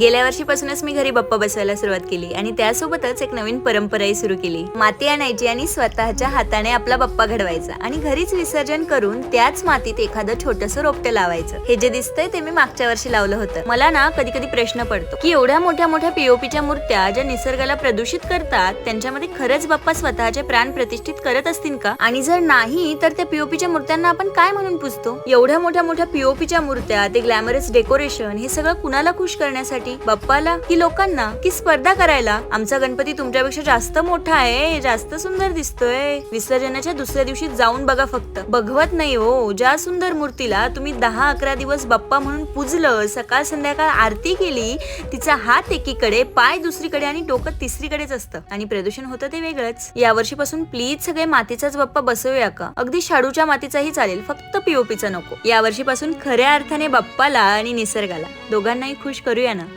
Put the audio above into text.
गेल्या वर्षीपासूनच मी घरी बप्पा बसवायला सुरुवात केली आणि त्यासोबतच एक नवीन परंपराही सुरू केली. माती आणायची आणि स्वतःच्या हाताने आपला बप्पा घडवायचा आणि घरीच विसर्जन करून त्याच मातीत एखादं छोटस रोपटं लावायचं. हे जे दिसतंय ते मी मागच्या वर्षी लावलं होतं. मला ना कधी कधी प्रश्न पडतो की एवढ्या मोठ्या मोठ्या पीओपीच्या मूर्त्या ज्या निसर्गाला प्रदूषित करतात त्यांच्यामध्ये खरंच बाप्पा स्वतःचे प्राण प्रतिष्ठित करत असतील का? आणि जर नाही तर त्या पीओपीच्या मूर्त्यांना आपण काय म्हणून पुजतो? एवढ्या मोठ्या मोठ्या पीओपीच्या मूर्त्या ते ग्लॅमरस डेकोरेशन हे सगळं कुणाला खुश करण्यासाठी बाप्पाला की लोकांना? की स्पर्धा करायला? आमचा गणपती तुमच्यापेक्षा जास्त मोठा आहे जास्त सुंदर दिसतोय. विसर्जनाच्या दुसऱ्या दिवशी जाऊन बघा फक्त. बघवत नाही हो. ज्या सुंदर मूर्तीला तुम्ही दहा अकरा दिवस बाप्पा म्हणून पुजलं सकाळ संध्याकाळ आरती केली तिचा हात एकीकडे पाय दुसरीकडे आणि डोकं तिसरीकडेच असतं. आणि प्रदूषण होतं ते वेगळंच. यावर्षीपासून प्लीज सगळे मातीचाच बाप्पा बसवूया का? अगदी शाडूच्या मातीचाही चालेल. फक्त पीओपीचा नको. यावर्षीपासून खऱ्या अर्थाने बाप्पाला आणि निसर्गाला. दोघांनाही खुश करूया ना?